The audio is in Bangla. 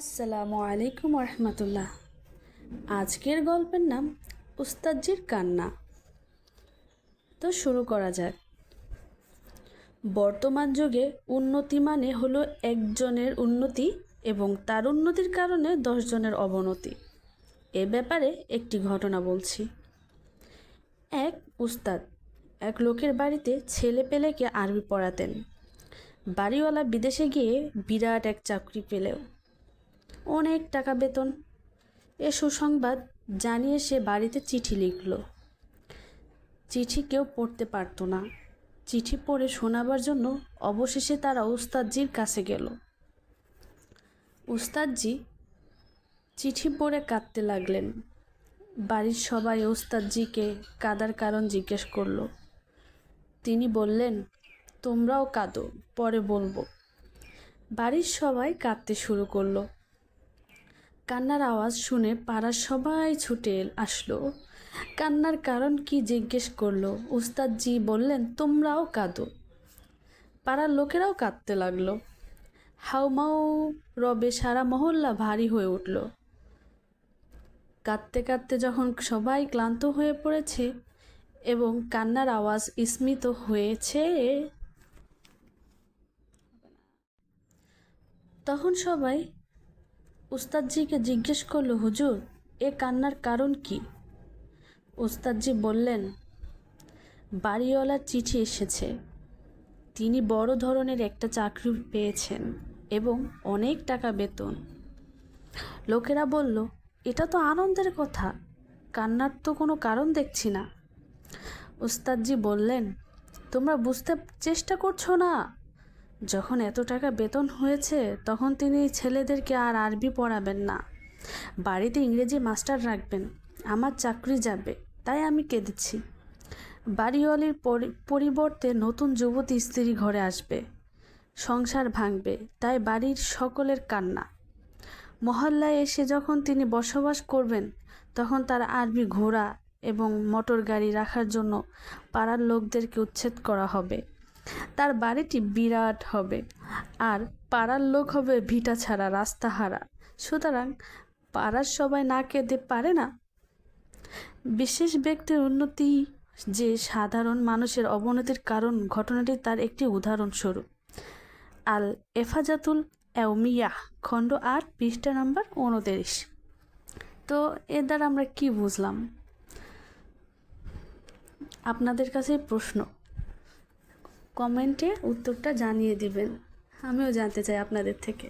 আসসালামু আলাইকুম রহমতুল্লাহ আজকের গল্পের নাম উস্তাদজির কান্না। তো শুরু করা যাক। বর্তমান যুগে উন্নতি মানে হলো একজনের উন্নতি এবং তার উন্নতির কারণে দশজনের অবনতি। এ ব্যাপারে একটি ঘটনা বলছি। এক উস্তাদ এক লোকের বাড়িতে ছেলে পেলেকে আরবি পড়াতেন। বাড়িওয়ালা বিদেশে গিয়ে বিরাট এক চাকরি পেলেও। অনেক টাকা বেতন। এ সুসংবাদ জানিয়ে সে বাড়িতে চিঠি লিখল। চিঠি কেউ পড়তে পারতো না। চিঠি পড়ে শোনাবার জন্য অবশেষে তারা উস্তাদজির কাছে গেল। উস্তাদজি চিঠি পড়ে কাঁদতে লাগলেন। বাড়ির সবাই ওস্তাদজিকে কাদার কারণ জিজ্ঞেস করল। তিনি বললেন, তোমরাও কাঁদো, পরে বলব। বাড়ির সবাই কাঁদতে শুরু করল। কান্নার আওয়াজ শুনে পাড়ার সবাই ছুটে আসলো। কান্নার কারণ কি জিজ্ঞেস করল? উস্তাদজি বললেন, তোমরাও কাঁদো। পাড়ার লোকেরাও কাঁদতে লাগল। হাউমাউ রবে সারা মহল্লা ভারী হয়ে উঠল। কাঁদতে কাঁদতে যখন সবাই ক্লান্ত হয়ে পড়েছে এবং কান্নার আওয়াজ স্মিত হয়েছে, তখন সবাই উস্তাদজিকে জিজ্ঞেস করল, হুজুর, এ কান্নার কারণ কি? ওস্তাদজি বললেন বাড়িওয়ালার চিঠি এসেছে। তিনি বড় ধরনের একটা চাকরি পেয়েছেন এবং অনেক টাকা বেতন। লোকেরা বলল, এটা তো আনন্দের কথা। কান্নার তো কোনো কারণ দেখছি না। উস্তাদজি বললেন, তোমরা বুঝতে চেষ্টা করছ না? যখন এত টাকা বেতন হয়েছে, তখন তিনি ছেলেদেরকে আর আরবি পড়াবেন না। বাড়িতে ইংরেজি মাস্টার রাখবেন, আমার চাকরি যাবে, তাই আমি কেঁদেছি। বাড়িওয়ালির পরিবর্তে নতুন যুবতী স্ত্রী ঘরে আসবে। সংসার ভাঙবে, তাই বাড়ির সকলের কান্না। মহল্লায় এসে যখন তিনি বসবাস করবেন, তখন তার আরবি ঘোড়া এবং মোটর গাড়ি রাখার জন্য পাড়ার লোকদেরকে উচ্ছেদ করা হবে। তার বাড়িটি বিরাট হবে আর পাড়ার লোক হবে ভিটা ছাড়া রাস্তা হারা সুতরাং পাড়ার সবাই না কেঁদে পারে না। বিশেষ ব্যক্তির উন্নতি যে সাধারণ মানুষের অবনতির কারণ ঘটনাটি তার একটি উদাহরণস্বরূপ। আল এফাজাতুল এওমিয়া, খণ্ড আট, পৃষ্ঠা নাম্বার উনতিরিশ তো এর দ্বারা আমরা কি বুঝলাম? আপনাদের কাছে প্রশ্ন কমেন্টে উত্তরটা জানিয়ে দিবেন। আমিও জানতে চাই আপনাদের থেকে।